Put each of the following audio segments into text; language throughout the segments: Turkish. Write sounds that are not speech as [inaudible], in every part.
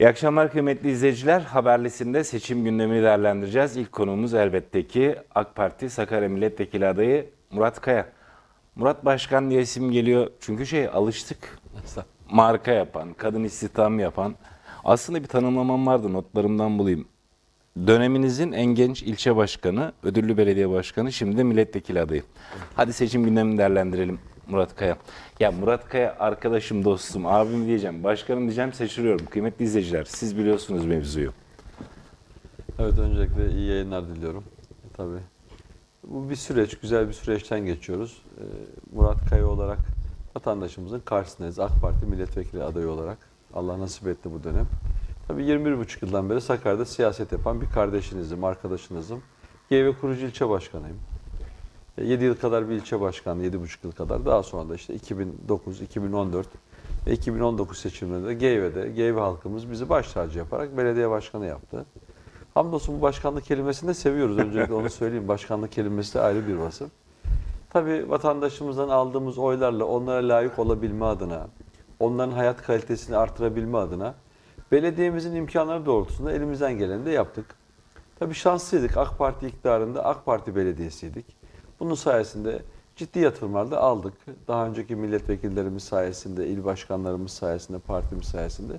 İyi akşamlar kıymetli izleyiciler. Haberlisinde seçim gündemini değerlendireceğiz. İlk konuğumuz elbette ki AK Parti Sakarya Milletvekili adayı Murat Kaya. Murat Başkan diye isim geliyor çünkü şey alıştık. [laughs] Marka yapan, kadın istihdamı yapan. Aslında bir tanımlamam vardı notlarımdan bulayım. Döneminizin en genç ilçe başkanı, ödüllü belediye başkanı, şimdi de milletvekili adayı. Hadi seçim gündemini değerlendirelim Murat Kaya. Ya Murat Kaya arkadaşım, dostum, abim diyeceğim, başkanım diyeceğim seçiliyorum. Kıymetli izleyiciler, siz biliyorsunuz mevzuyu. Evet öncelikle iyi yayınlar diliyorum. Tabii. Bu bir süreç, güzel bir süreçten geçiyoruz. Ee, Murat Kaya olarak vatandaşımızın karşısındayız. AK Parti milletvekili adayı olarak. Allah nasip etti bu dönem. Tabii 21,5 yıldan beri Sakarya'da siyaset yapan bir kardeşinizim, arkadaşınızım. GV kurucu ilçe başkanıyım. 7 yıl kadar bir ilçe başkanlığı, 7,5 yıl kadar. Daha sonra da işte 2009, 2014 ve 2019 seçimlerinde GV'de, GV halkımız bizi baş tacı yaparak belediye başkanı yaptı. Hamdolsun bu başkanlık kelimesini de seviyoruz. Öncelikle onu söyleyeyim. Başkanlık kelimesi de ayrı bir vasıf. Tabii vatandaşımızdan aldığımız oylarla onlara layık olabilme adına, onların hayat kalitesini artırabilme adına belediyemizin imkanları doğrultusunda elimizden geleni de yaptık. Tabii şanslıydık. AK Parti iktidarında AK Parti belediyesiydik. Bunun sayesinde ciddi yatırımlar da aldık. Daha önceki milletvekillerimiz sayesinde, il başkanlarımız sayesinde, partimiz sayesinde.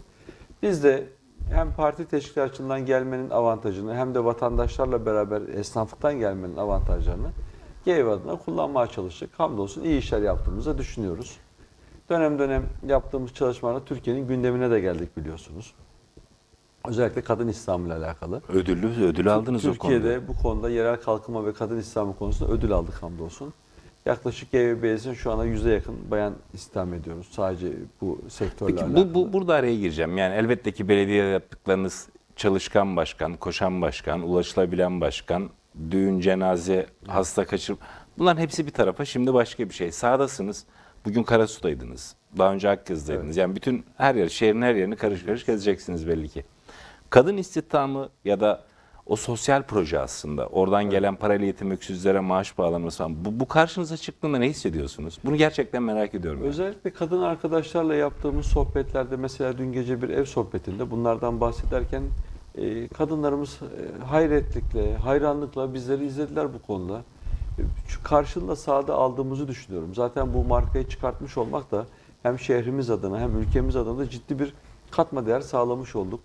Biz de hem parti teşkilatçılığından gelmenin avantajını hem de vatandaşlarla beraber esnaflıktan gelmenin avantajlarını GEV adına kullanmaya çalıştık. Hamdolsun iyi işler yaptığımızı düşünüyoruz. Dönem dönem yaptığımız çalışmalarla Türkiye'nin gündemine de geldik biliyorsunuz. Özellikle kadın İslam'la alakalı. Ödüllü, ödül aldınız o konuda. Türkiye'de bu konuda yerel kalkınma ve kadın İslamı konusunda ödül aldık hamdolsun. Yaklaşık GVB'sin şu anda yüze yakın bayan istihdam ediyoruz. Sadece bu sektörle Peki alakalı. bu, bu, burada araya gireceğim. Yani elbette ki belediye yaptıklarınız çalışkan başkan, koşan başkan, ulaşılabilen başkan, düğün, cenaze, hasta kaçırma. Bunların hepsi bir tarafa. Şimdi başka bir şey. Sağdasınız. Bugün Karasu'daydınız. Daha önce Akkız'daydınız. Yani bütün her yer, şehrin her yerini karış karış gezeceksiniz belli ki. Kadın istihdamı ya da o sosyal proje aslında. Oradan gelen parayla yetim öksüzlere maaş bağlanması falan. Bu, bu karşınıza çıktığında ne hissediyorsunuz? Bunu gerçekten merak ediyorum. yani. Özellikle kadın arkadaşlarla yaptığımız sohbetlerde mesela dün gece bir ev sohbetinde bunlardan bahsederken e, kadınlarımız e, hayretlikle, hayranlıkla bizleri izlediler bu konuda. E, Şu karşılığında sahada aldığımızı düşünüyorum. Zaten bu markayı çıkartmış olmak da hem şehrimiz adına hem ülkemiz adına da ciddi bir katma değer sağlamış olduk.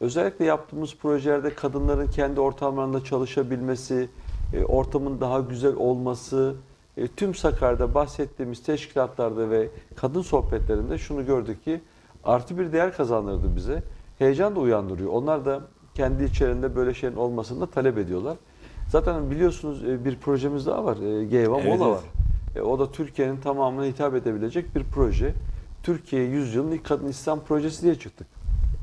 Özellikle yaptığımız projelerde kadınların kendi ortamlarında çalışabilmesi, e, ortamın daha güzel olması, e, tüm Sakarya'da bahsettiğimiz teşkilatlarda ve kadın sohbetlerinde şunu gördük ki artı bir değer kazandırdı bize. Heyecan da uyandırıyor. Onlar da kendi içlerinde böyle şeyin olmasını da talep ediyorlar. Zaten biliyorsunuz e, bir projemiz daha var. GEVA Evet, Mola var. E, o da Türkiye'nin tamamına hitap edebilecek bir proje. Türkiye Yüzyılın ilk kadın İslam projesi diye çıktık.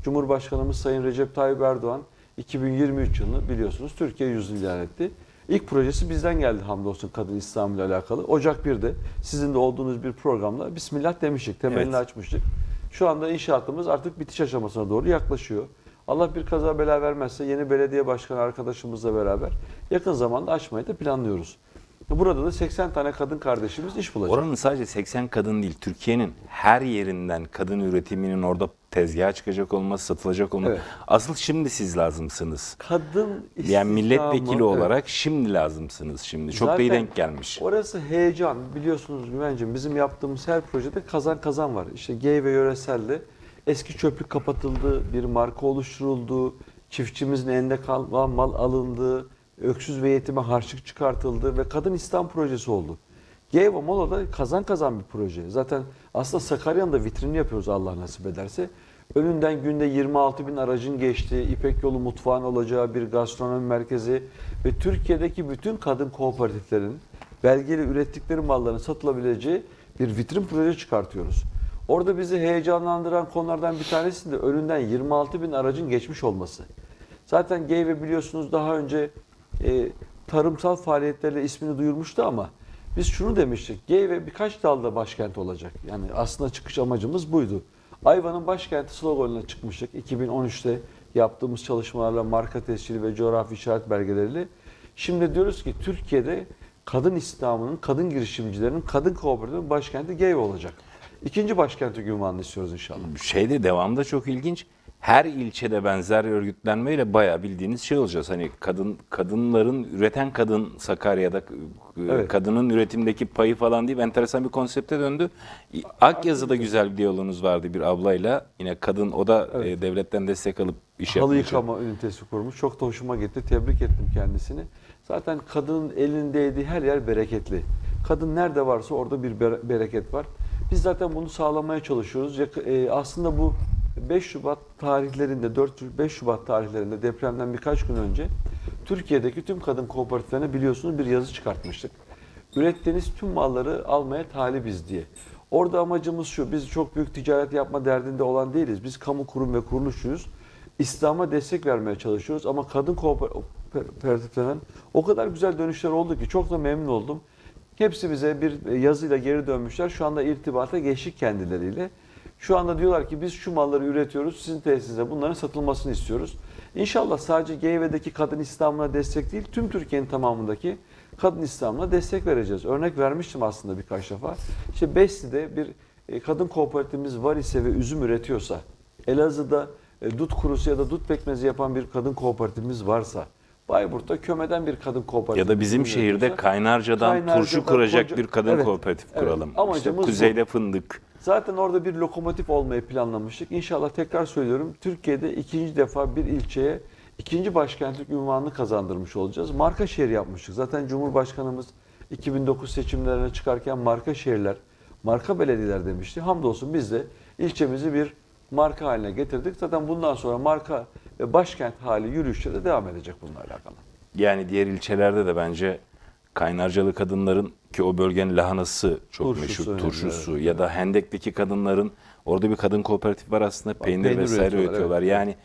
Cumhurbaşkanımız Sayın Recep Tayyip Erdoğan 2023 yılını biliyorsunuz Türkiye yüzyılı ilan etti. İlk projesi bizden geldi hamdolsun kadın İslam ile alakalı. Ocak 1'de sizin de olduğunuz bir programla Bismillah demiştik, temelini Evet. açmıştık. Şu anda inşaatımız artık bitiş aşamasına doğru yaklaşıyor. Allah bir kaza bela vermezse yeni belediye başkanı arkadaşımızla beraber yakın zamanda açmayı da planlıyoruz. Burada da 80 tane kadın kardeşimiz iş bulacak. Oranın sadece 80 kadın değil, Türkiye'nin her yerinden kadın üretiminin orada tezgaha çıkacak olması, satılacak olması. Evet. Asıl şimdi siz lazımsınız. Kadın Yani milletvekili istihdamı- olarak şimdi lazımsınız şimdi. Çok da iyi Zaten denk gelmiş. Orası heyecan. Biliyorsunuz Güvencim bizim yaptığımız her projede kazan kazan var. İşte G ve yöreselde eski çöplük kapatıldı, bir marka oluşturuldu, çiftçimizin elinde kalan mal alındı, öksüz ve yetime harçlık çıkartıldı ve kadın İslam projesi oldu. G ve Mola'da kazan kazan bir proje. Zaten aslında Sakarya'nın da vitrini yapıyoruz Allah nasip ederse. Önünden günde 26 bin aracın geçtiği, İpek Yolu mutfağın olacağı bir gastronomi merkezi ve Türkiye'deki bütün kadın kooperatiflerin belgeli ürettikleri malların satılabileceği bir vitrin proje çıkartıyoruz. Orada bizi heyecanlandıran konulardan bir tanesi de önünden 26 bin aracın geçmiş olması. Zaten GEV biliyorsunuz daha önce e, tarımsal faaliyetlerle ismini duyurmuştu ama biz şunu demiştik. GEV birkaç dalda başkent olacak. Yani aslında çıkış amacımız buydu. Ayva'nın başkenti sloganına çıkmıştık. 2013'te yaptığımız çalışmalarla marka tescili ve coğrafi işaret belgeleriyle. Şimdi diyoruz ki Türkiye'de kadın İslam'ının, kadın girişimcilerin, kadın kooperatifinin başkenti GEV olacak. İkinci başkenti ünvanını istiyoruz inşallah. Şeyde devamda çok ilginç. Her ilçede benzer örgütlenmeyle bayağı bildiğiniz şey olacağız. Hani kadın kadınların üreten kadın Sakarya'da e, Evet. kadının üretimdeki payı falan deyip enteresan bir konsepte döndü. Akyazı'da güzel bir diyaloğunuz vardı bir ablayla. Yine kadın o da e, devletten destek alıp iş Halı yapmış. yıkama ünitesi kurmuş. Çok da hoşuma gitti. Tebrik ettim kendisini. Zaten kadının elinin değdiği her yer bereketli. Kadın nerede varsa orada bir bere- bereket var. Biz zaten bunu sağlamaya çalışıyoruz. E, aslında bu 5 Şubat tarihlerinde, 4-5 Şubat tarihlerinde depremden birkaç gün önce Türkiye'deki tüm kadın kooperatiflerine biliyorsunuz bir yazı çıkartmıştık. Ürettiğiniz tüm malları almaya talibiz diye. Orada amacımız şu, biz çok büyük ticaret yapma derdinde olan değiliz. Biz kamu kurum ve kuruluşuyuz. İslam'a destek vermeye çalışıyoruz ama kadın kooperatiflerinden o kadar güzel dönüşler oldu ki çok da memnun oldum. Hepsi bize bir yazıyla geri dönmüşler. Şu anda irtibata geçtik kendileriyle. Şu anda diyorlar ki biz şu malları üretiyoruz, sizin tesisinize bunların satılmasını istiyoruz. İnşallah sadece GYV'deki kadın İslam'ına destek değil, tüm Türkiye'nin tamamındaki kadın İslam'ına destek vereceğiz. Örnek vermiştim aslında birkaç defa. İşte Besli'de bir e, kadın kooperatifimiz var ise ve üzüm üretiyorsa, Elazığ'da e, dut kurusu ya da dut pekmezi yapan bir kadın kooperatifimiz varsa, Bayburt'ta Köme'den bir kadın kooperatifimiz Ya da bizim şehirde üretiyorsa, Kaynarca'dan, Kaynarca'dan turşu kuracak koca- bir kadın Evet, kooperatif evet. kuralım. İşte Amacımız bu. kuzeyde fındık. Zaten orada bir lokomotif olmayı planlamıştık. İnşallah tekrar söylüyorum Türkiye'de ikinci defa bir ilçeye ikinci başkentlik ünvanını kazandırmış olacağız. Marka şehir yapmıştık. Zaten Cumhurbaşkanımız 2009 seçimlerine çıkarken marka şehirler, marka belediyeler demişti. Hamdolsun biz de ilçemizi bir marka haline getirdik. Zaten bundan sonra marka başkent hali yürüyüşleri de devam edecek bununla alakalı. Yani diğer ilçelerde de bence Kaynarcalı kadınların ki o bölgenin lahanası çok Turşusu meşhur turşusu ya da Hendek'teki kadınların orada bir kadın kooperatif var aslında peynir, peynir vesaire üretiyorlar, üretiyorlar. evet. Yani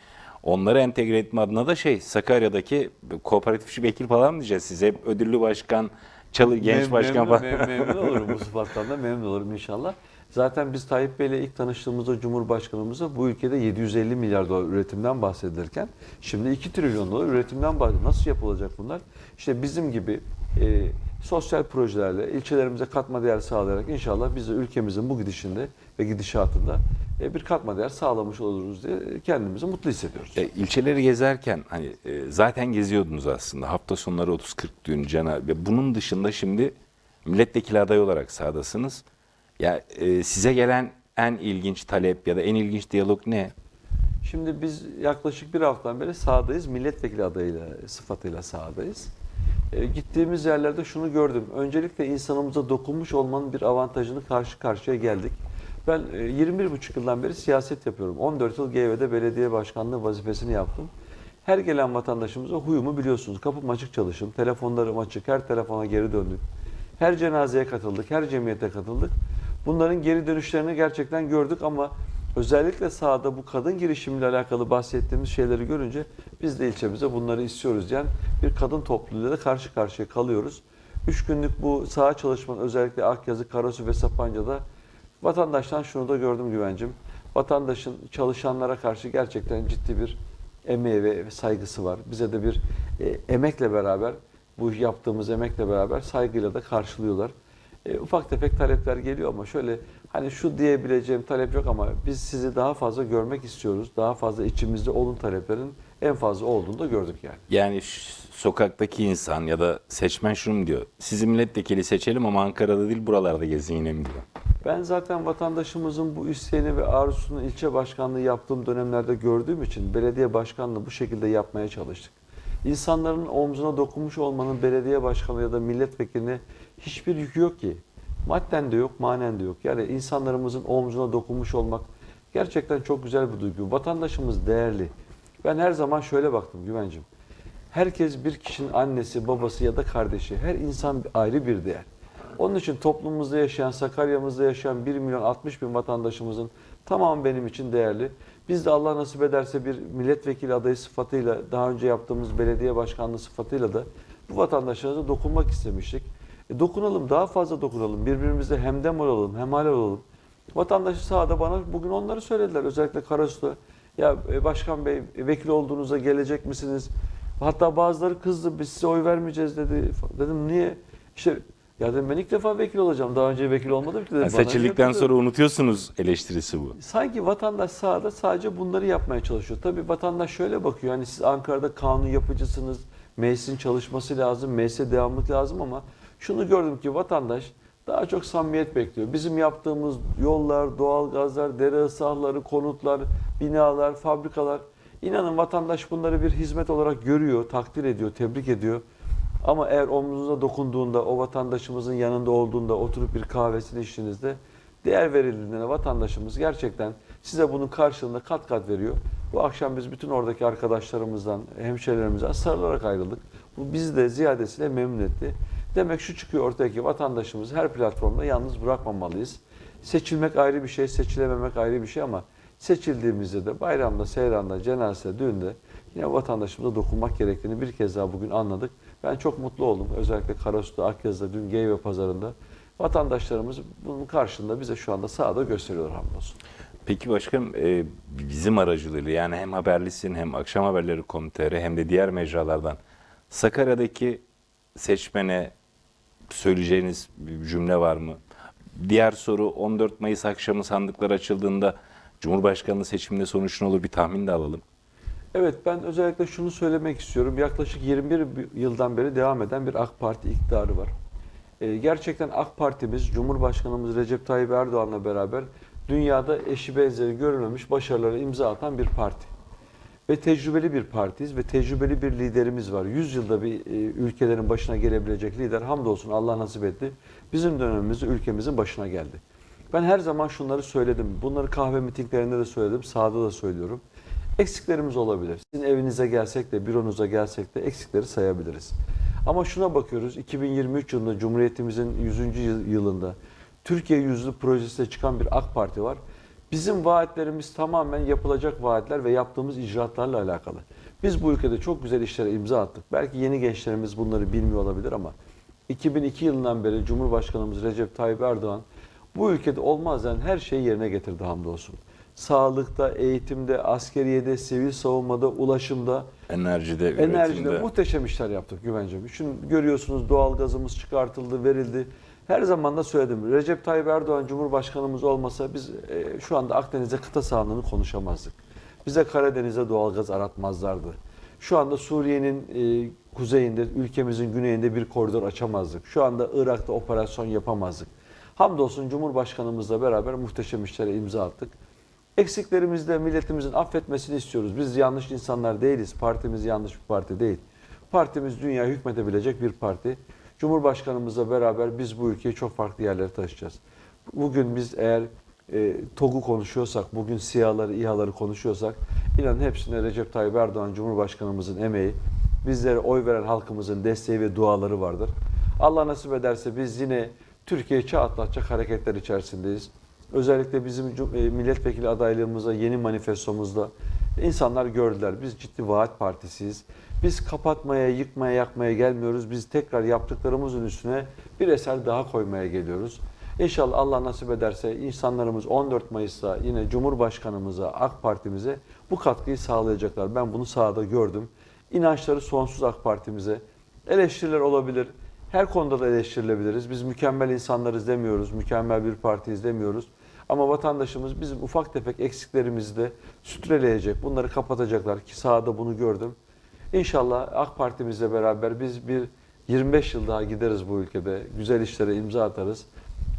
onları entegre etme adına da şey Sakarya'daki kooperatifçi vekil falan diyeceğiz size hep ödüllü başkan, çalı genç Mem- başkan memnun, falan. mem- memnun olurum bu [laughs] sıfattan da memnun olurum inşallah. Zaten biz Tayyip Bey'le ilk tanıştığımızda Cumhurbaşkanımızla bu ülkede 750 milyar dolar üretimden bahsedilirken şimdi 2 trilyon dolar üretimden bahsediyor. Nasıl yapılacak bunlar? İşte bizim gibi e, sosyal projelerle ilçelerimize katma değer sağlayarak inşallah biz de ülkemizin bu gidişinde ve gidişatında e, bir katma değer sağlamış oluruz diye kendimizi mutlu hissediyoruz. E, ilçeleri gezerken hani e, zaten geziyordunuz aslında. Hafta sonları 30-40 düğün cana ve bunun dışında şimdi milletvekili adayı olarak sahadasınız. Ya e, size gelen en ilginç talep ya da en ilginç diyalog ne? Şimdi biz yaklaşık bir haftadan beri sahadayız. Milletvekili adayıyla, sıfatıyla sahadayız. E, gittiğimiz yerlerde şunu gördüm. Öncelikle insanımıza dokunmuş olmanın bir avantajını karşı karşıya geldik. Ben e, 21,5 yıldan beri siyaset yapıyorum. 14 yıl GV'de belediye başkanlığı vazifesini yaptım. Her gelen vatandaşımıza huyumu biliyorsunuz. Kapım açık çalışım, telefonlarım açık, her telefona geri döndük. Her cenazeye katıldık, her cemiyete katıldık. Bunların geri dönüşlerini gerçekten gördük ama özellikle sahada bu kadın girişimiyle alakalı bahsettiğimiz şeyleri görünce biz de ilçemize bunları istiyoruz diyen bir kadın topluluğuyla da karşı karşıya kalıyoruz. Üç günlük bu saha çalışmanın özellikle Akyazı, Karasu ve Sapanca'da vatandaştan şunu da gördüm güvencim. Vatandaşın çalışanlara karşı gerçekten ciddi bir emeği ve saygısı var. Bize de bir e, emekle beraber bu yaptığımız emekle beraber saygıyla da karşılıyorlar. E, ufak tefek talepler geliyor ama şöyle hani şu diyebileceğim talep yok ama biz sizi daha fazla görmek istiyoruz. Daha fazla içimizde olun taleplerin en fazla olduğunu da gördük yani. Yani sokaktaki insan ya da seçmen şunu diyor? Sizi milletvekili seçelim ama Ankara'da değil buralarda gezin yine mi diyor? Ben zaten vatandaşımızın bu isteğini ve arzusunu ilçe başkanlığı yaptığım dönemlerde gördüğüm için belediye başkanlığı bu şekilde yapmaya çalıştık. İnsanların omzuna dokunmuş olmanın belediye başkanı ya da milletvekiline hiçbir yükü yok ki. Madden de yok, manen de yok. Yani insanlarımızın omzuna dokunmuş olmak gerçekten çok güzel bir duygu. Vatandaşımız değerli. Ben her zaman şöyle baktım Güvencim. Herkes bir kişinin annesi, babası ya da kardeşi. Her insan ayrı bir değer. Onun için toplumumuzda yaşayan, Sakarya'mızda yaşayan 1 milyon 60 bin vatandaşımızın tamamı benim için değerli. Biz de Allah nasip ederse bir milletvekili adayı sıfatıyla, daha önce yaptığımız belediye başkanlığı sıfatıyla da bu vatandaşlarımıza dokunmak istemiştik. E, dokunalım, daha fazla dokunalım. Birbirimize hemdem olalım, hemhal olalım. Vatandaşı sahada bana bugün onları söylediler. Özellikle Karasu'da. Ya e, başkan bey e, vekil olduğunuzda gelecek misiniz? Hatta bazıları kızdı biz size oy vermeyeceğiz dedi. Dedim niye? İşte Ya dedim ben ilk defa vekil olacağım. Daha önce vekil olmadım ki dedim. Yani seçildikten sonra unutuyorsunuz eleştirisi bu. Sanki vatandaş sahada sadece bunları yapmaya çalışıyor. Tabii vatandaş şöyle bakıyor. Hani siz Ankara'da kanun yapıcısınız. Meclisin çalışması lazım. Meclise devamlık lazım ama şunu gördüm ki vatandaş daha çok samimiyet bekliyor. Bizim yaptığımız yollar, doğalgazlar, dere ısahları, konutlar, binalar, fabrikalar. İnanın vatandaş bunları bir hizmet olarak görüyor, takdir ediyor, tebrik ediyor. Ama eğer omzunuza dokunduğunda, o vatandaşımızın yanında olduğunda, oturup bir kahvesini içtiğinizde değer verildiğinde vatandaşımız gerçekten size bunun karşılığında kat kat veriyor. Bu akşam biz bütün oradaki arkadaşlarımızdan, hemşehrilerimizden sarılarak ayrıldık. Bu bizi de ziyadesiyle memnun etti. Demek şu çıkıyor ortaya ki vatandaşımızı her platformda yalnız bırakmamalıyız. Seçilmek ayrı bir şey, seçilememek ayrı bir şey ama seçildiğimizde de bayramda, seyranda, cenazede, düğünde yine vatandaşımıza dokunmak gerektiğini bir kez daha bugün anladık. Ben çok mutlu oldum. Özellikle Karasu'da, Akyazı'da, dün Geyve Pazarı'nda vatandaşlarımız bunun karşılığında bize şu anda sahada gösteriyorlar hamdolsun. Peki başkanım e, bizim aracılığıyla yani hem Haberlisin hem Akşam Haberleri Komiteri hem de diğer mecralardan Sakarya'daki seçmene söyleyeceğiniz bir cümle var mı? Diğer soru 14 Mayıs akşamı sandıklar açıldığında Cumhurbaşkanlığı seçiminde sonuç ne olur bir tahmin de alalım. Evet ben özellikle şunu söylemek istiyorum. Yaklaşık 21 yıldan beri devam eden bir AK Parti iktidarı var. Ee, gerçekten AK Partimiz Cumhurbaşkanımız Recep Tayyip Erdoğan'la beraber dünyada eşi benzeri görülmemiş başarılara imza atan bir parti. Ve tecrübeli bir partiyiz ve tecrübeli bir liderimiz var. 100 yılda bir e, ülkelerin başına gelebilecek lider hamdolsun Allah nasip etti. Bizim dönemimizde ülkemizin başına geldi. Ben her zaman şunları söyledim. Bunları kahve mitinglerinde de söyledim, sahada da söylüyorum. Eksiklerimiz olabilir. Sizin evinize gelsek de, büronuza gelsek de eksikleri sayabiliriz. Ama şuna bakıyoruz, 2023 yılında Cumhuriyetimizin 100. yıl- yılında Türkiye Yüzyılı projesiyle çıkan bir AK Parti var. Bizim vaatlerimiz tamamen yapılacak vaatler ve yaptığımız icraatlarla alakalı. Biz bu ülkede çok güzel işlere imza attık. Belki yeni gençlerimiz bunları bilmiyor olabilir ama 2002 yılından beri Cumhurbaşkanımız Recep Tayyip Erdoğan bu ülkede olmaz yani her şeyi yerine getirdi hamdolsun. Sağlıkta, eğitimde, askeriyede, sivil savunmada, ulaşımda, Enerjide, enerjide üretimde. muhteşem işler yaptık güvencem. Şimdi görüyorsunuz doğalgazımız çıkartıldı, verildi. Her zaman da söyledim. Recep Tayyip Erdoğan Cumhurbaşkanımız olmasa biz e, şu anda Akdeniz'de kıta sahanlığını konuşamazdık. Bize Karadeniz'e doğalgaz aratmazlardı. Şu anda Suriye'nin e, kuzeyinde, ülkemizin güneyinde bir koridor açamazdık. Şu anda Irak'ta operasyon yapamazdık. Hamdolsun Cumhurbaşkanımızla beraber muhteşem işlere imza attık. Eksiklerimizde milletimizin affetmesini istiyoruz. Biz yanlış insanlar değiliz. Partimiz yanlış bir parti değil. Partimiz dünya hükmedebilecek bir parti. Cumhurbaşkanımızla beraber biz bu ülkeyi çok farklı yerlere taşıyacağız. Bugün biz eğer e, TOG'u konuşuyorsak, bugün SİHA'ları, İHA'ları konuşuyorsak, inanın hepsinde Recep Tayyip Erdoğan Cumhurbaşkanımızın emeği, bizlere oy veren halkımızın desteği ve duaları vardır. Allah nasip ederse biz yine Türkiye'yi çağ atlatacak hareketler içerisindeyiz. Özellikle bizim e, milletvekili adaylığımızda, yeni manifestomuzda insanlar gördüler. Biz ciddi vaat partisiyiz. Biz kapatmaya, yıkmaya, yakmaya gelmiyoruz. Biz tekrar yaptıklarımızın üstüne bir eser daha koymaya geliyoruz. İnşallah Allah nasip ederse insanlarımız 14 Mayıs'ta yine Cumhurbaşkanımıza, AK Parti'mize bu katkıyı sağlayacaklar. Ben bunu sahada gördüm. İnançları sonsuz AK Parti'mize. Eleştiriler olabilir. Her konuda da eleştirilebiliriz. Biz mükemmel insanlarız demiyoruz, mükemmel bir partiyiz demiyoruz. Ama vatandaşımız bizim ufak tefek eksiklerimizi de sütreleyecek, bunları kapatacaklar ki sahada bunu gördüm. İnşallah AK Parti'mizle beraber biz bir 25 yıl daha gideriz bu ülkede, güzel işlere imza atarız.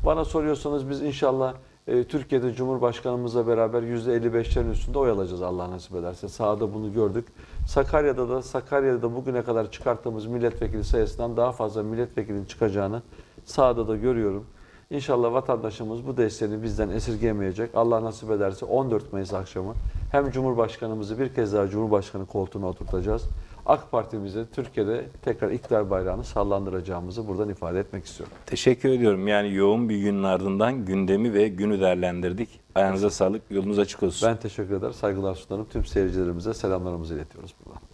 Bana soruyorsanız biz inşallah e, Türkiye'de Cumhurbaşkanımızla beraber %55'lerin üstünde oy alacağız Allah nasip ederse. Sahada bunu gördük. Sakarya'da da Sakarya'da da bugüne kadar çıkarttığımız milletvekili sayısından daha fazla milletvekilinin çıkacağını sahada da görüyorum. İnşallah vatandaşımız bu desteğini bizden esirgemeyecek. Allah nasip ederse 14 Mayıs akşamı hem Cumhurbaşkanımızı bir kez daha Cumhurbaşkanı koltuğuna oturtacağız. AK Parti'mize Türkiye'de tekrar iktidar bayrağını sallandıracağımızı buradan ifade etmek istiyorum. Teşekkür ediyorum. Yani yoğun bir günün ardından gündemi ve günü değerlendirdik. Ayağınıza sağlık, yolunuz açık olsun. Ben teşekkür eder, saygılar sunarım. Tüm seyircilerimize selamlarımızı iletiyoruz buradan.